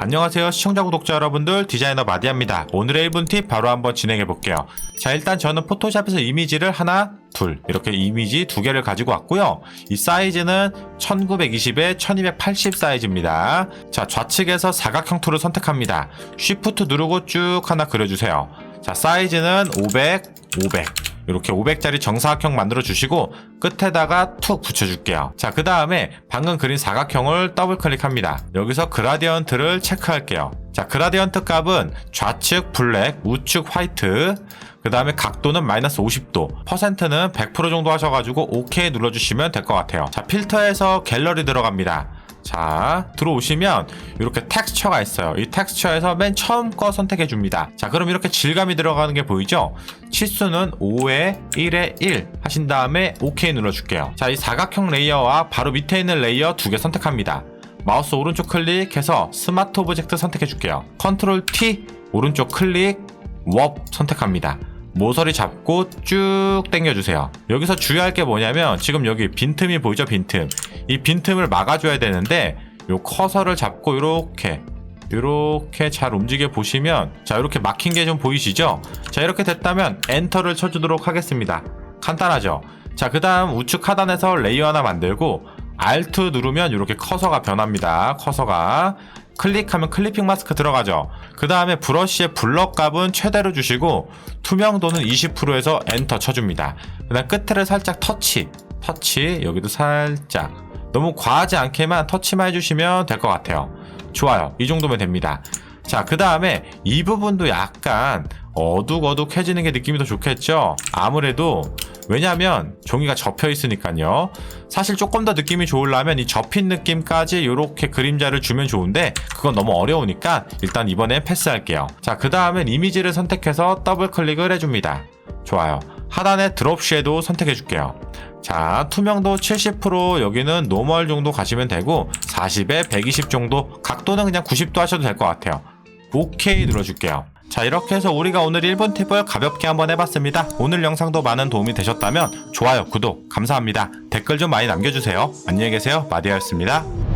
안녕하세요 시청자 구독자 여러분들. 디자이너 마디아입니다. 오늘의 1분 팁 바로 한번 진행해 볼게요. 자 일단 저는 포토샵에서 이미지를 하나 둘 이렇게 이미지 두 개를 가지고 왔고요. 이 사이즈는 1920에 1280 사이즈입니다. 자 좌측에서 사각형 툴을 선택합니다. 쉬프트 누르고 쭉 하나 그려주세요. 자 사이즈는 500 500 이렇게 500짜리 정사각형 만들어 주시고 끝에다가 툭 붙여줄게요. 자, 그 다음에 방금 그린 사각형을 더블 클릭합니다. 여기서 그라디언트를 체크할게요. 자, 그라디언트 값은 좌측 블랙, 우측 화이트, 그 다음에 각도는 마이너스 50도, 퍼센트는 100% 정도 하셔가지고 OK 눌러주시면 될 것 같아요. 자, 필터에서 갤러리 들어갑니다. 자 들어오시면 이렇게 텍스처가 있어요. 이 텍스처에서 맨 처음 거 선택해 줍니다. 자 그럼 이렇게 질감이 들어가는 게 보이죠? 치수는 5에 1에 1 하신 다음에 OK 눌러줄게요. 자 이 사각형 레이어와 바로 밑에 있는 레이어 두 개 선택합니다. 마우스 오른쪽 클릭해서 스마트 오브젝트 선택해 줄게요. 컨트롤 T 오른쪽 클릭 워 선택합니다 모서리 잡고 쭉 당겨주세요. 여기서 주의할 게 뭐냐면 지금 여기 빈틈이 보이죠? 빈틈. 이 빈틈을 막아줘야 되는데 요 커서를 잡고 이렇게 이렇게 잘 움직여 보시면 자 이렇게 막힌 게 좀 보이시죠? 자 이렇게 됐다면 엔터를 쳐주도록 하겠습니다. 간단하죠? 자 그 다음 우측 하단에서 레이어 하나 만들고 Alt 누르면 이렇게 커서가 변합니다. 커서가 클릭하면 클리핑 마스크 들어가죠. 그 다음에 브러쉬의 블럭 값은 최대로 주시고 투명도는 20%에서 엔터 쳐줍니다. 그 다음 끝을 살짝 터치, 터치 여기도 살짝 너무 과하지 않게만 터치만 해주시면 될 것 같아요. 좋아요. 이 정도면 됩니다. 자, 그 다음에 이 부분도 약간 어둑어둑해지는 게 느낌이 더 좋겠죠? 아무래도 왜냐하면 종이가 접혀 있으니까요. 사실 조금 더 느낌이 좋으려면 이 접힌 느낌까지 이렇게 그림자를 주면 좋은데 그건 너무 어려우니까 일단 이번엔 패스할게요. 자, 그 다음엔 이미지를 선택해서 더블 클릭을 해줍니다. 좋아요. 하단에 드롭 쉐도 선택해 줄게요. 자, 투명도 70% 여기는 노멀 정도 가시면 되고 40에 120 정도 각도는 그냥 90도 하셔도 될 것 같아요. 오케이 눌러줄게요. 자 이렇게 해서 우리가 오늘 1분 팁을 가볍게 한번 해봤습니다. 오늘 영상도 많은 도움이 되셨다면 좋아요, 구독 감사합니다. 댓글 좀 많이 남겨주세요. 안녕히 계세요. 마디아였습니다.